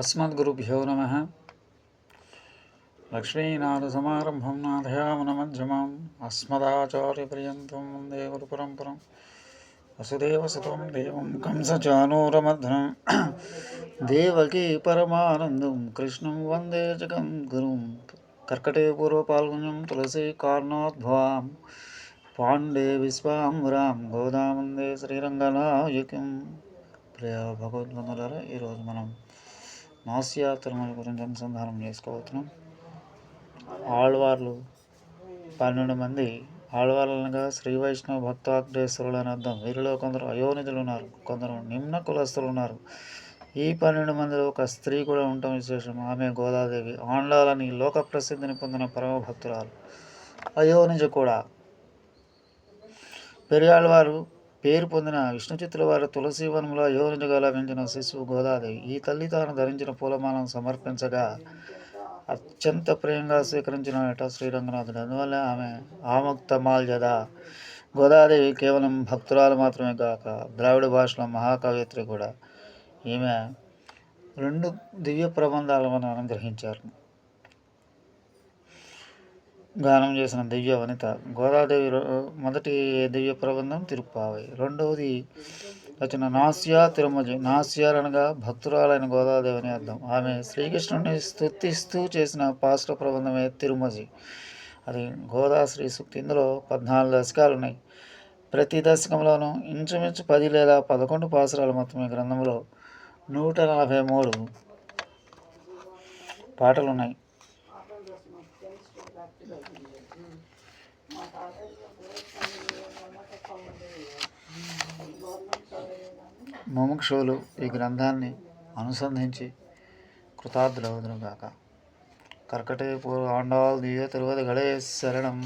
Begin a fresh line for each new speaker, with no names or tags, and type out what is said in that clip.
अस्मद्गुरुभ्यो नमः लक्ष्मीनाथसमारम्भं नाथयामनमध्यमाम् अस्मदाचार्यपर्यन्तं वन्दे गुरुपरम्परं वसुदेवसुतं देवं कंसचानूरमध्यं देवकी परमानन्दं कृष्णं वन्दे जगं गुरुं कर्कटे पूर्वपाल्गुण्यं तुलसी कार्णोद्भवां पाण्डे విశ్వాంబరాం గోదామందే శ్రీరంగనాయకం ప్రియ భగవద్బంధులారా ఈరోజు మనం నాసియా తిరుమల గురించి అనుసంధానం చేసుకోబోతున్నాం. ఆళ్వార్లు పన్నెండు మంది ఆళ్వార్లనగా శ్రీ వైష్ణవ భక్తాగ్రేశ్వరులు అని అర్థం. వీరిలో కొందరు అయోనిధులు ఉన్నారు కొందరు నిమ్న కులస్తులు ఉన్నారు. ఈ పన్నెండు మందిలో ఒక స్త్రీ కూడా ఉండటం విశేషం. ఆమె గోదాదేవి. ఆండాలని లోక ప్రసిద్ధిని పొందిన పరమ భక్తురాలు. అయోనిజ కూడా. పెరియాళ్ళవారు పేరు పొందిన విష్ణు చిత్రుల వారి తులసీవనంలో వనంలో అయోనిజగా శిశువు గోదాదేవి. ఈ తల్లి తాను ధరించిన పూలమాలను సమర్పించగా అత్యంత ప్రియంగా స్వీకరించిన శ్రీరంగనాథుడు. అందువల్ల ఆమె ఆముక్తమాల్ జదా గోదాదేవి కేవలం భక్తురాలు మాత్రమే కాక ద్రావిడ భాషలో మహాకవయిత్రి కూడా. ఈమె రెండు దివ్య ప్రబంధాలను అనుగ్రహించారు గానం చేసిన దివ్య వనిత. గోదాదేవి మొదటి దివ్య ప్రబంధం తిరుప్పావై. రెండవది రచన నాస్యా తిరుమజి నాస్యాలు అనగా భక్తురాలైన గోదాదేవి అని అర్థం. ఆమె శ్రీకృష్ణుని స్తుతిస్తూ చేసిన పాశ్ర ప్రబంధమే తిరుమజి. అది గోదా శ్రీ సూక్తి. ఇందులో పద్నాలుగు దశకాలు ఉన్నాయి. ప్రతి దశకంలోనూ ఇంచుమించు పది లేదా పదకొండు పాసురాలు మొత్తం ఈ గ్రంథంలో నూట నలభై మూడు పాటలు ఉన్నాయి ముముక్షువులు ఈ గ్రంథాన్ని అనుసంధించి కృతార్థులవుదురుగాక. కర్కటే పూర్వ ఆండాల్ దివ్య తిరువది గడే శరణం.